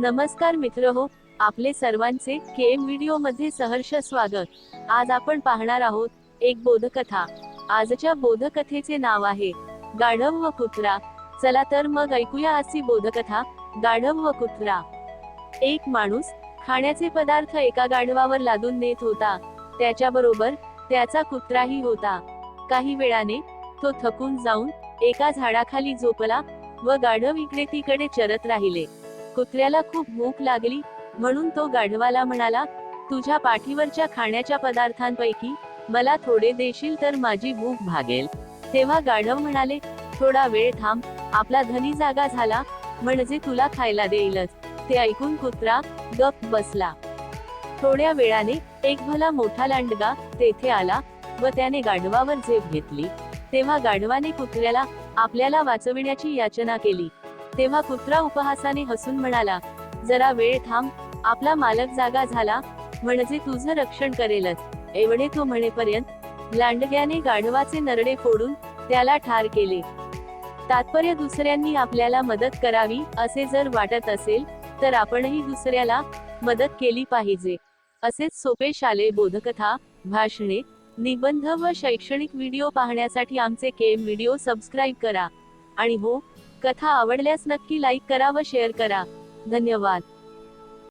नमस्कार मित्र हो आपले सर्वांचे केएम व्हिडिओमध्ये सहर्ष स्वागत. आज आपण पाहणार आहोत एक बोधकथा. आजच्या बोधकथेचे नाव आहे गाढव व कुत्रा. चला तर मग ऐकूया आजची बोधकथा गाढव व कुत्रा. एक माणूस खाण्याचे पदार्थ एका गाढवावर लादून नेत होता. त्याच्या बरोबर त्याचा कुत्राही होता. काही वेळाने तो थकून जाऊन एका झाडाखाली झोपला व गाढव इकडे तिकडे चरत राहिले. कुत्र्याला खूप भूक लागली म्हणून तो गाढवाला म्हणाला तुझ्या पाठीवरच्या खाण्याच्या पदार्थांपैकी मला थोडे देशील तर माझी भूक भागेल. तेव्हा गाढव म्हणाले थोडा वेळ थांब आपला धनी जागा झाला म्हणजे तुला खायला देईलच. ते ऐकून कुत्रा गप बसला. थोड्या वेळाने एक भला मोठा लांडगा तेथे आला व त्याने गाढवावर झेप घेतली. तेव्हा गाढवाने कुत्र्याला आपल्याला वाचविण्याची याचना केली. तेव्हा कुत्रा उपहासाने हसून म्हणाला जरा वेळ थांब आपला मालक जागा झाला म्हणजे तुझं रक्षण करेलच. एवढे तो म्हणेपर्यंत लांडग्याने गाढवाचे नरडे फोडून त्याला ठार केले. तात्पर्य दुसऱ्यांनी आपल्याला मदत करावी असे जर वाटत असेल तर आपणही दुसऱ्याला मदत केली पाहिजे. असेच सोपे शालेय बोधकथा भाषणे निबंध व शैक्षणिक व्हिडिओ पाहण्यासाठी आमचे केम व्हिडिओ सबस्क्राईब करा. आणि हो कथा आवडल्यास नक्की लाईक करा व शेअर करा. धन्यवाद.